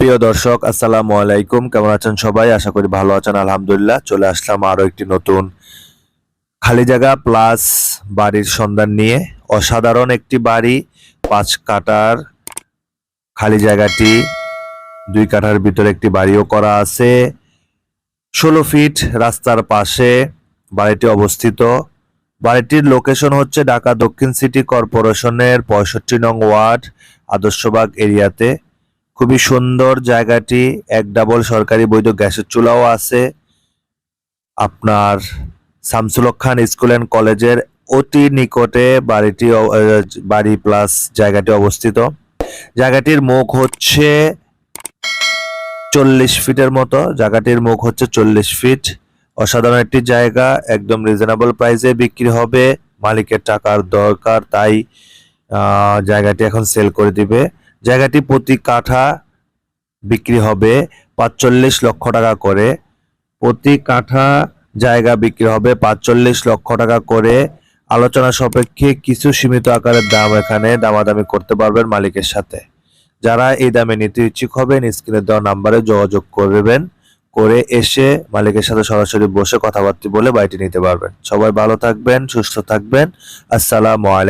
প্রিয় দর্শক, আসসালামু আলাইকুম। কেমন আছেন সবাই? আশা করি ভালো আছেন, আলহামদুলিল্লাহ। চলে আসলাম আরও একটি নতুন খালি জায়গা প্লাস বাড়ির সন্ধান নিয়ে। অসাধারণ একটি বাড়ি, পাঁচ কাটার খালি জায়গাটি দুই কাঠার ভিতরে একটি বাড়িও করা আছে। ষোলো ফিট রাস্তার পাশে বাড়িটি অবস্থিত। বাড়িটির লোকেশন হচ্ছে ঢাকা দক্ষিণ সিটি কর্পোরেশনের পঁয়ষট্টি নং ওয়ার্ড, আদর্শবাগ এরিয়াতে। খুবই সুন্দর জায়গাটি, এক ডাবল সরকারি বৈধ গ্যাসের চুলাও আছে। আপনার শামসুলক খান স্কুল অ্যান্ড কলেজের অতি নিকটে বাড়িটি বাড়ি প্লাস জায়গাটি অবস্থিত। জায়গাটির মুখ হচ্ছে চল্লিশ ফিটের মতো। জায়গাটির মুখ হচ্ছে চল্লিশ ফিট। অসাধারণ একটি জায়গা, একদম রিজনেবল প্রাইসে বিক্রি হবে। মালিকের টাকার দরকার, তাই জায়গাটি এখন সেল করে দিবে। জায়গাটি প্রতি কাঠা বিক্রি হবে পাঁচচল্লিশ লক্ষ টাকা করে। প্রতি কাঠা জায়গা বিক্রি হবে পাঁচচল্লিশ লক্ষ টাকা করে। আলোচনা সাপেক্ষে কিছু সীমিত আকারের দাম এখানে দামাদামি করতে পারবেন মালিকের সাথে। যারা এই দামে নিতে ইচ্ছুক হবেন, স্ক্রিনে দেওয়া নাম্বারে যোগাযোগ করবেন। করে এসে মালিকের সাথে সরাসরি বসে কথাবার্তা বলে বাড়িটি নিতে পারবেন। সবাই ভালো থাকবেন, সুস্থ থাকবেন। আসসালামু আলাইকুম।